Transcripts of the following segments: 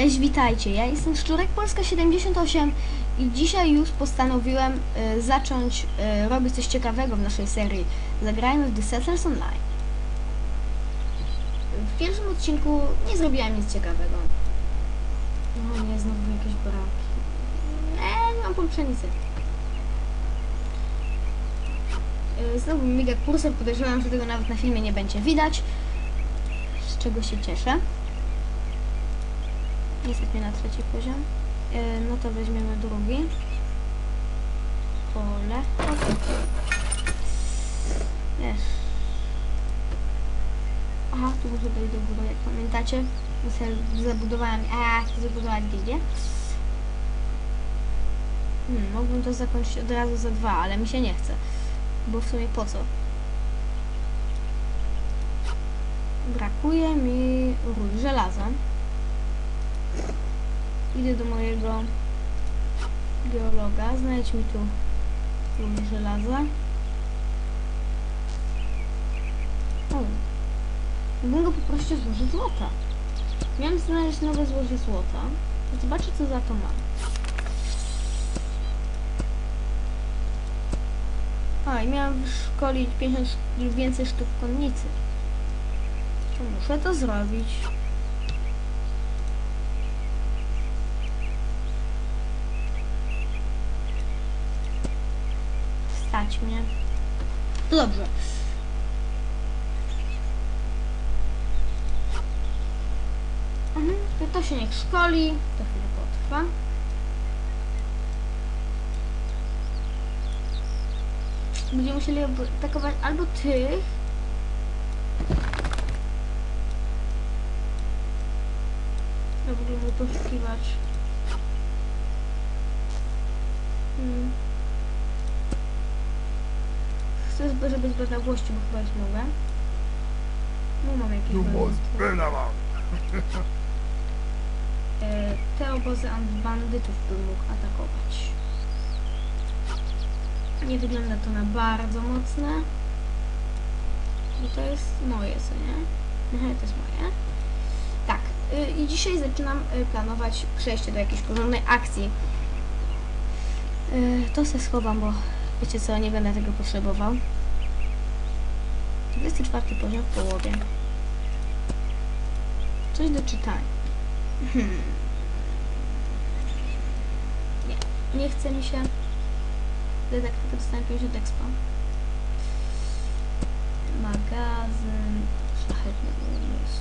Cześć, witajcie. Ja jestem Szczurek Polska 78 i dzisiaj już postanowiłem y, zacząć y, robić coś ciekawego w naszej serii. Zagrajmy w The Settlers Online. W pierwszym odcinku nie zrobiłem nic ciekawego. No nie, znowu jakieś braki. Eee, nie mam po pszenicy. Y, Znowu mi miga kursor, podejrzewam, że tego nawet na filmie nie będzie widać. Z czego się cieszę. Mnie na trzeci poziom. Yy, no to weźmiemy drugi. Pole. Wiesz. Aha, tu muszę dojść do góry, jak pamiętacie. Zabudowałem... A, chcę zabudować gildię. Hmm, mógłbym to zakończyć od razu za dwa, ale mi się nie chce. Bo w sumie po co? Brakuje mi róż żelaza. Idę do mojego geologa. Znajdź mi tu róż żelaza. Mógłbym go poprosić o złoże złota. Miałem znaleźć nowe złoże złota. Zobaczę, co za to mam. A, i miałam wyszkolić 50 sztuk- lub więcej sztuk konnicy. To muszę to zrobić. To, się niech szkoli. To chwilę potrwa. Będziemy musieli atakować albo tych. Ja w ogóle mogę poszukiwać. Hmm. Chcę, żeby z odległości, bo chyba już mogę. No mam jakieś You must Te obozy bandytów bym mógł atakować. Nie wygląda to na bardzo mocne. I to jest moje, co nie? To jest moje. Tak. y, I dzisiaj zaczynam y, planować przejście do jakiejś porządnej akcji. Y, To se schowam, bo wiecie co, nie będę tego potrzebował. 24 poziom w połowie. Coś do czytania. Hmm. Nie, nie chce mi się. Detektyw dostanie 50 expa. Magazyn. Szlachetny umysł.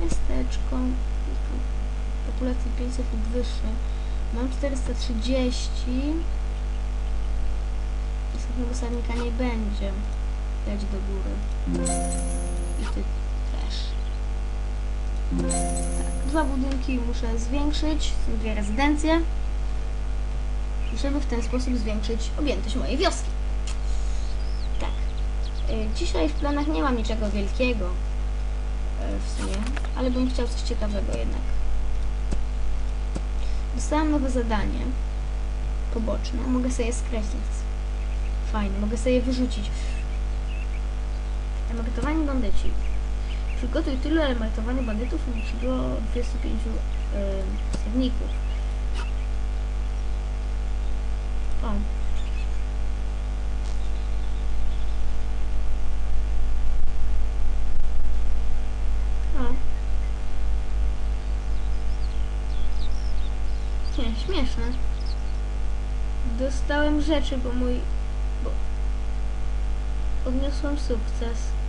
Miasteczko. Populacji 500 lub wyższe. Mam 430. Następnego sadnika nie będzie. Leć do góry. I ty dwa budynki muszę zwiększyć, dwie rezydencje, żeby w ten sposób zwiększyć objętość mojej wioski. Tak. Y, Dzisiaj w planach nie mam niczego wielkiego y, w sumie, ale bym chciał coś ciekawego jednak. Dostałam nowe zadanie poboczne, mogę sobie skreślić. Fajne, mogę sobie wyrzucić. Emerytowani bandyci. Przygotuj tyle emerytowanych bandytów, żeby przybyło 25 yy. O. O. Nie, śmieszne. Dostałem rzeczy, bo mój... Bo... Odniosłem sukces.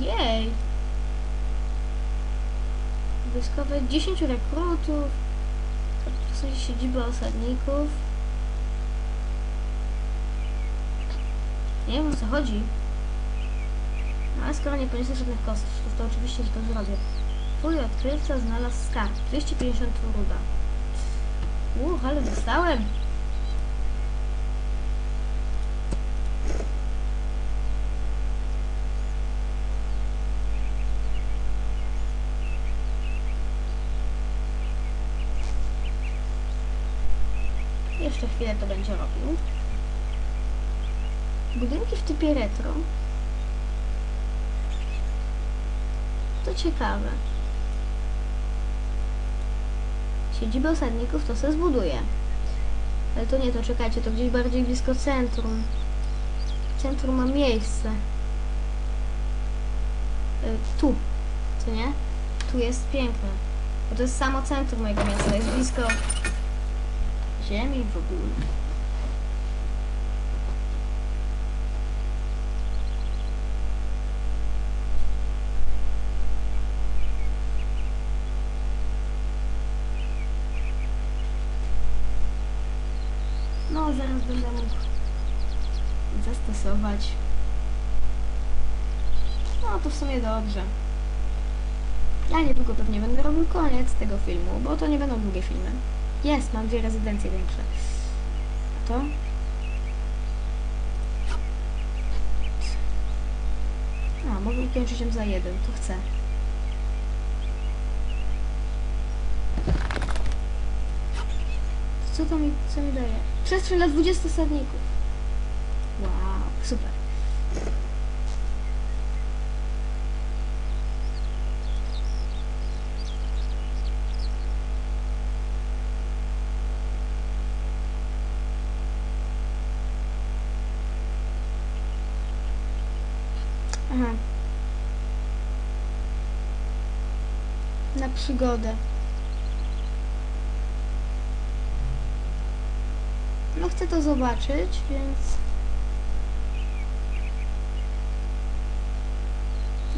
Jej! Wojskowe 10 rekrutów. W sensie siedziba osadników. Nie wiem o co chodzi. No, ale skoro nie poniosę żadnych kosztów, to oczywiście, że to zrobię. Twój odkrywca znalazł skarb. 250 ruda. Uch, ale dostałem. Jeszcze chwilę to będzie robił. Budynki w typie retro. To ciekawe. Siedzibę osadników to se zbuduje. Ale to nie to, czekajcie, to gdzieś bardziej blisko centrum. Centrum ma miejsce. Y, tu, co nie? Tu jest piękne. Bo to jest samo centrum mojego miasta, jest blisko ziemi w ogóle. No, zaraz będę mógł zastosować. No, to w sumie dobrze. Ja niedługo pewnie będę robił koniec tego filmu, bo to nie będą długie filmy. Jest, mam dwie rezydencje większe. A to? A, mogę ukończyć ją za jeden, to chcę. Co to mi, co mi daje? Przestrzeń dla 20 sadników. Wow, super. Aha. Na przygodę. No chcę to zobaczyć, więc...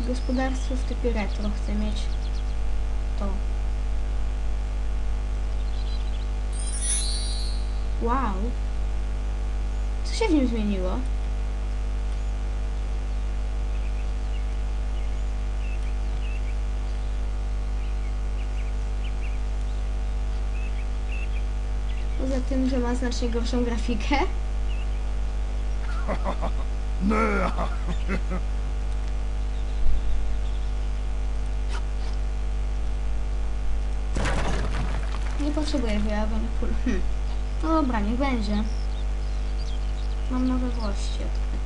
Gospodarstwo w typie retro chcę mieć to. Wow. Co się w nim zmieniło? Tym, że ma znacznie gorszą grafikę. Nie, Nie potrzebuję wyjawionych pól. Hm. No dobra, niech będzie. Mam nowe włości odkryte.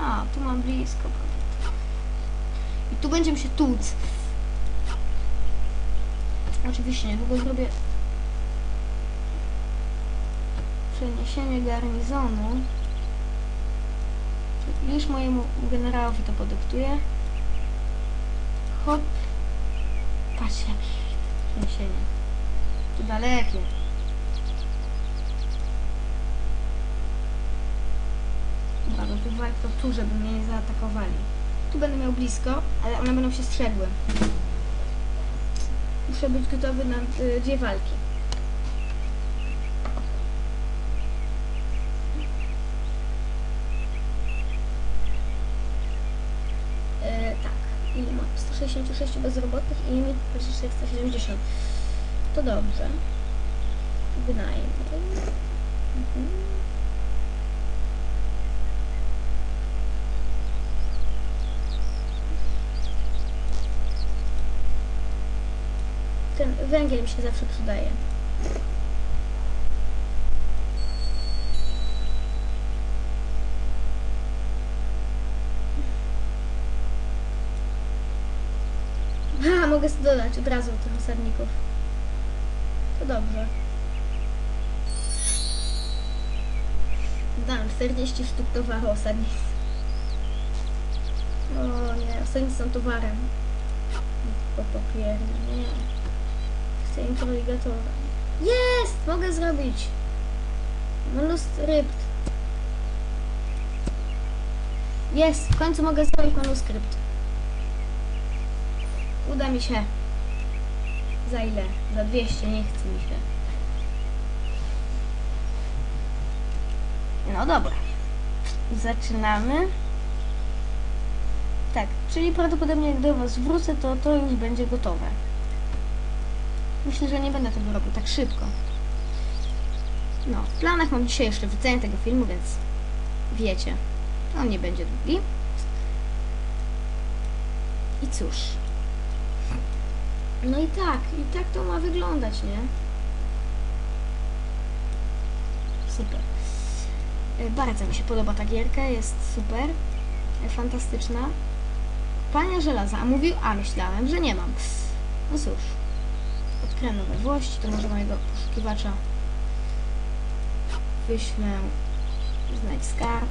A, tu mam blisko. I tu będziemy się tłuc. Oczywiście niedługo zrobię przeniesienie garnizonu. Już mojemu generałowi to podyktuję. Hop. Patrz jakie przeniesienie. Tu dalekie. Dobra, walk to tu, żeby mnie nie zaatakowali. Tu będę miał blisko, ale one będą się strzegły. Muszę być gotowy na y, dwie walki. 66 bezrobotnych i limit 470. To dobrze. Wynajmij. Mhm. Ten węgiel mi się zawsze przydaje. Dodać od razu tych osadników. To dobrze. Dam 40 sztuk towaru osadnic. O nie, osadnicy są towarem. Po papiernie, nie. Chcę interrogatora. Jest! Mogę zrobić! Manuskrypt. Jest! W końcu mogę zrobić manuskrypt. Uda mi się. Za ile? Za 200, nie chce mi się. No dobra. Zaczynamy. Tak, czyli prawdopodobnie jak do Was wrócę, to to już będzie gotowe. Myślę, że nie będę tego robił tak szybko. No, w planach mam dzisiaj jeszcze wrzucenie tego filmu, więc wiecie, on nie będzie długi. I cóż. No i tak, i tak to ma wyglądać, nie? Super. E, Bardzo mi się podoba ta gierka, jest super, e, fantastyczna. Kopalnia żelaza. A mówił, a myślałem, że nie mam. No cóż. Odkryłem nowe włości, to może mojego poszukiwacza wyślę znajdź skarb.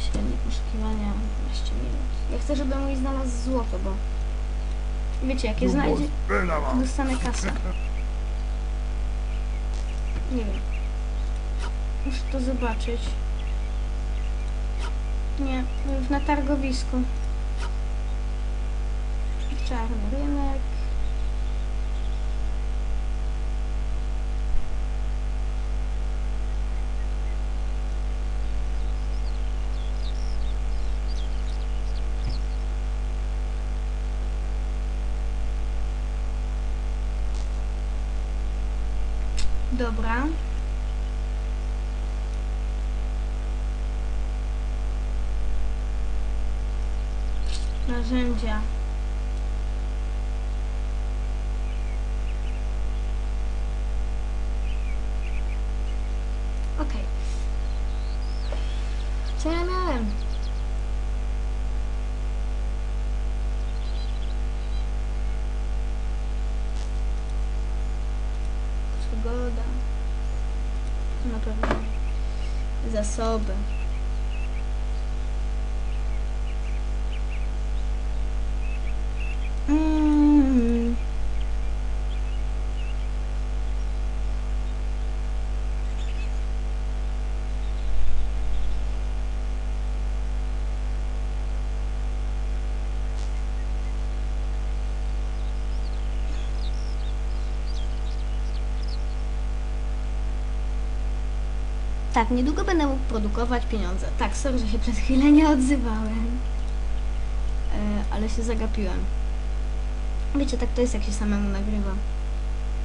Średnie poszukiwania 12 minut. Ja chcę, żeby mój znalazł złoto, bo wiecie, jak je znajdzie, dostanę kasę. Nie wiem. Muszę to zobaczyć. Nie, już na targowisku. Czarny rynek. Dobra. Narzędzia. soba. Tak, niedługo będę mógł produkować pieniądze. Tak, sorry, że się przez chwilę nie odzywałem. E, ale się zagapiłem. Wiecie, tak to jest, jak się samemu nagrywa.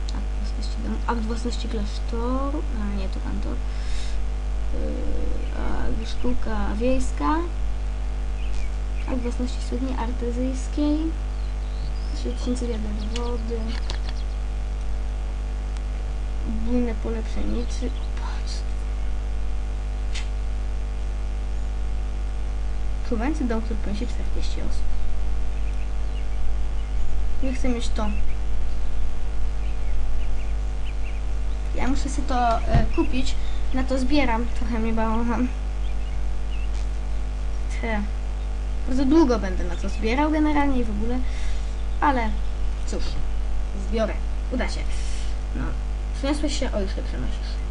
Akt własności domu, akt własności klasztoru, a nie, to kantor. Yy, a szkółka wiejska. Akt własności studni artezyjskiej. 3000 wiader wody. Bujne pole pszenicy. Patrz. Pływający dom, który poniesie 40 osób. Nie chcę mieć to. Ja muszę sobie to e, kupić. Na to zbieram. Trochę mnie bałam. Te. Bardzo długo będę na to zbierał generalnie i w ogóle. Ale cóż. Zbiorę. Uda się. No. Przeniosłeś się? O, już się przenosisz.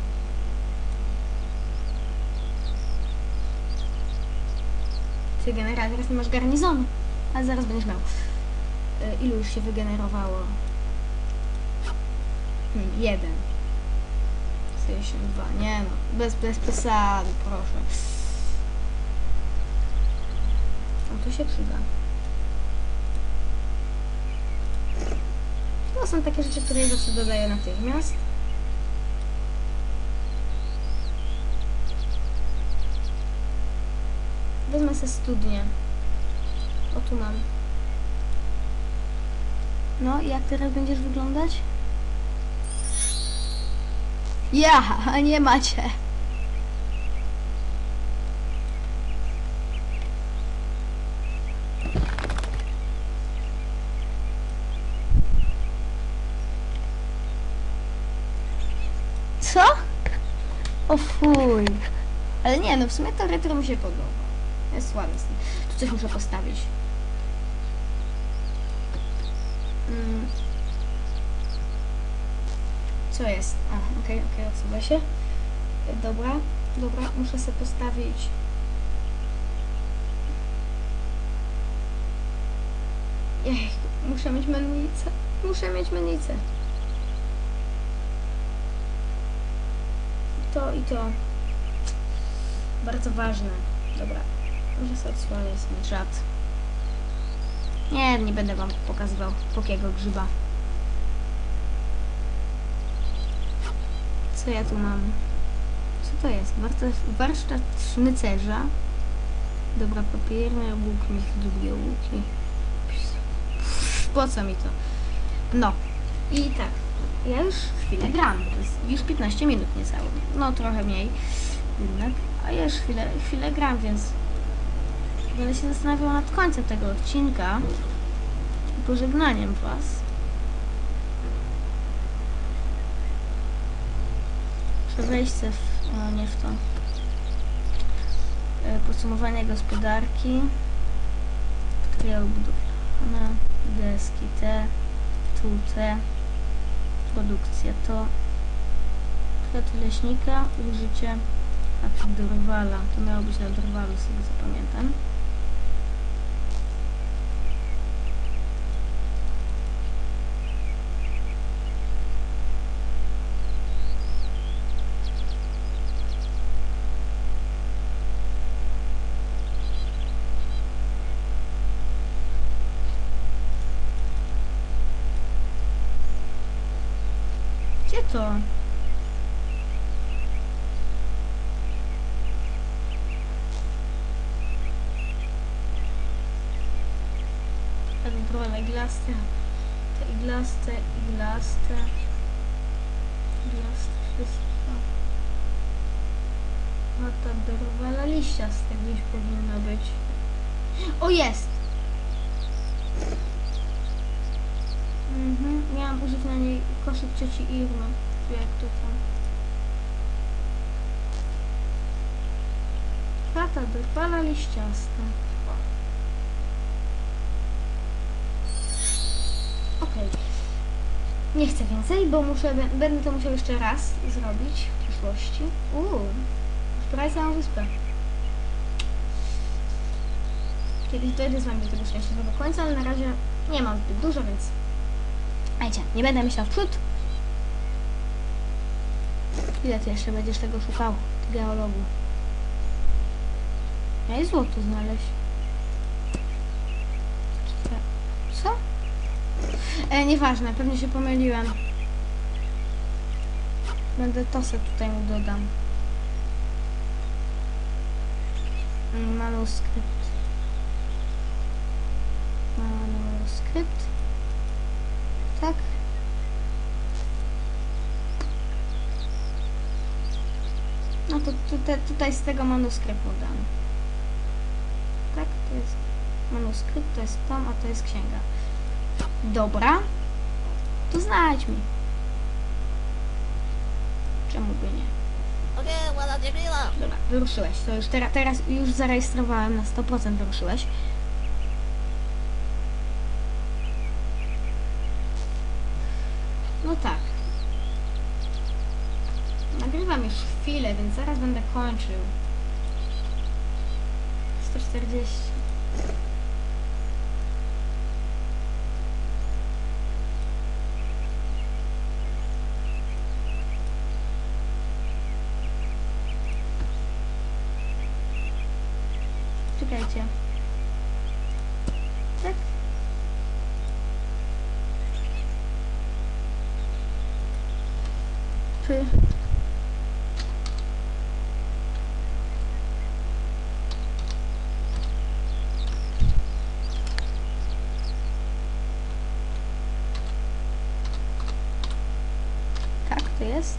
Ty generalnie teraz nie masz garnizonu. Ale zaraz będziesz miał. E, Ilu już się wygenerowało? Hmm, jeden. 62. Nie no, bez, bez przesady, proszę. O, to się przyda. To są takie rzeczy, które ja zawsze dodaję natychmiast. Wezmę sobie studnię. O, tu mam. No, jak teraz będziesz wyglądać? Ja, nie macie. Co? O fuj. Ale nie, no w sumie to retro mi się podoba. Jest ładny. styl. Tu coś muszę postawić. Mm. Co jest? A, okej, okej, odsuwa się. Dobra, dobra, muszę sobie postawić. Jej, muszę mieć mennicę. Muszę mieć mennicę. To i to. Bardzo ważne. Dobra, może sobie odsłonię swój czat. Nie, nie będę wam pokazywał pokiego grzyba. Co ja tu mam? Co to jest? Warsztat, sznycerza. Dobra, papierny łuk, mi długie łuki. Po co mi to? No. I tak. Ja już chwilę gram. To jest już 15 minut niecałe. No trochę mniej. Jednak. A ja już chwilę, chwilę gram, więc Będę się zastanawiał nad końcem tego odcinka i pożegnaniem Was. Muszę w... No nie w to. E, Podsumowanie gospodarki. Materiały budowlane. Deski te. Tu te. Produkcja to. Kwiaty leśnika. Użycie. A to drwala. To miało być na drwalu, sobie zapamiętam. Drwala iglaste. Te iglaste, iglaste. Iglaste wszystko. No ta drwala liściaste gdzieś powinna być. O jest! Mhm, miałam użyć na niej koszyk cioci Irmy. Czy jak to tam? Chata drwala liściasta. Nie chcę więcej, bo muszę, bę- będę to musiał jeszcze raz zrobić w przyszłości. Uuu, prawie całą wyspę. Kiedyś dojdę z wami do tego szczęśliwego końca, ale na razie nie mam zbyt dużo, więc Słuchajcie, nie będę myślał w przód. Ile ty jeszcze będziesz tego szukał, geologu? Ja i złoto znaleźć. Co? E, nieważne, pewnie się pomyliłem. Będę tosę tutaj mu dodam. Mm, Manuskrypt. Manuskrypt. Tak? No to tutaj, tutaj z tego manuskryptu dam. Tak, to jest manuskrypt, to jest tom, a to jest księga. Dobra. To znajdź mi. Czemu by nie? Okej, ładna dziewczyna. Dobra, wyruszyłeś. To już teraz, teraz już zarejestrowałem na 100% wyruszyłeś. No tak. Nagrywam już chwilę, więc zaraz będę kończył. 140. Czekajcie. Tak? Czy... Tak, to jest?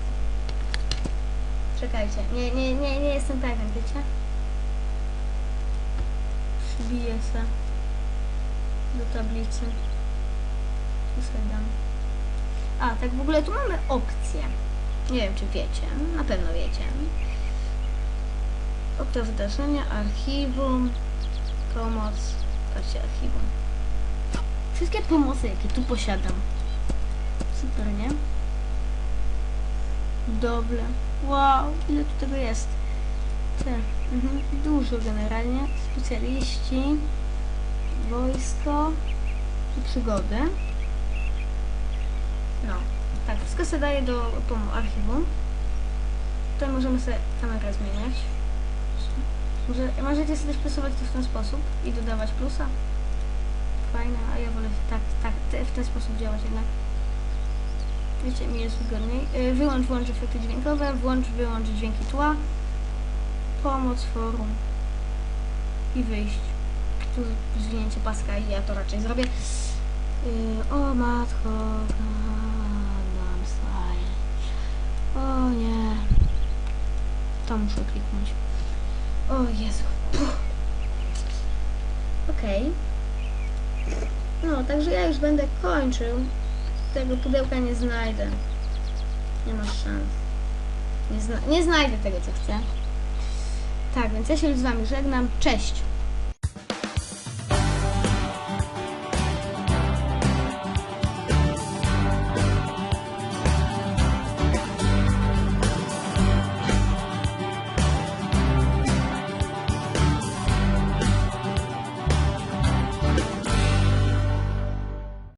Czekajcie, nie, nie, nie, nie jestem pewien, wiecie? Przybiję se do tablicy. Tu sobie. A, tak w ogóle tu mamy opcję. Nie wiem, czy wiecie. Na pewno wiecie. Okto wydarzenia, archiwum, pomoc. Patrzcie, archiwum. Wszystkie pomocy, jakie tu posiadam. Super, nie? Dobre. Wow, ile tu tego jest? Te, mhm, dużo generalnie. Specjaliści, wojsko i przygody. No, tak, wszystko się daje do tomu archiwum. Tutaj możemy sobie kamerę zmieniać. Może, możecie sobie też to w ten sposób i dodawać plusa. Fajne, a ja wolę tak, tak, w ten sposób działać jednak. Wiecie, mi jest wygodniej. Y, Wyłącz, włącz efekty dźwiękowe, włącz, wyłącz dźwięki tła. Pomoc, forum i wyjść. Tu zwinięcie paska i ja to raczej zrobię. Yy, o matko, Gangnam Style. O nie. To muszę kliknąć. O Jezu. Puh. Okej. No, także ja już będę kończył. Tego pudełka nie znajdę. Nie masz szans. Nie, zna nie znajdę tego, co chcę. Tak, więc ja się już z wami żegnam. Cześć!